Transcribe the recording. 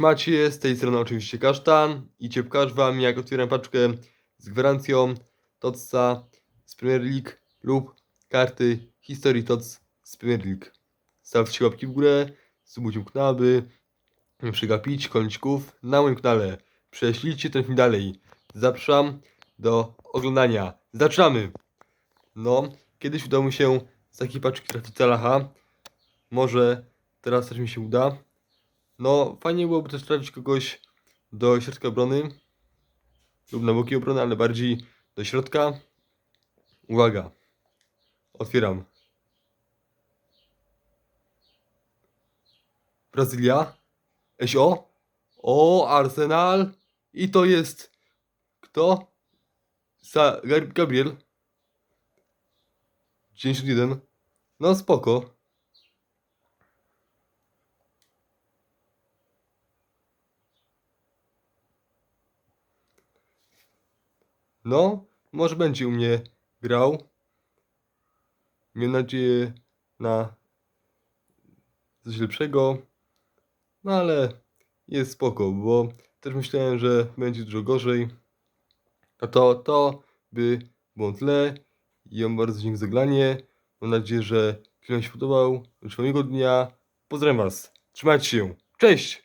Macie, z tej strony oczywiście Kasztan i cię pokażę wam jak otwieram paczkę z gwarancją TOTSa z Premier League lub karty historii TOTS z Premier League. Stawcie łapki w górę, subujcie kanały, nie przegapić kącików na moim kanale. Prześlijcie ten film dalej. Zapraszam do oglądania. Zaczynamy! No, kiedyś udało mi się z takiej paczki trafić Salaha. Może teraz też mi się uda. No, fajnie byłoby też trafić kogoś do środka obrony lub na boki obrony, ale bardziej do środka. Uwaga, otwieram. Brazylia, SO, o, Arsenal i to jest kto? Sa Gab- Gabriel. 91. No spoko. No, może będzie u mnie grał. Miejmy nadzieję na coś lepszego. No ale jest spoko, bo też myślałem, że będzie dużo gorzej. A to, to by było tyle. I mam bardzo dziękuję za oglądanie. Mam nadzieję, że film się podobał. Życzę miłego dnia. Pozdrawiam Was. Trzymajcie się. Cześć!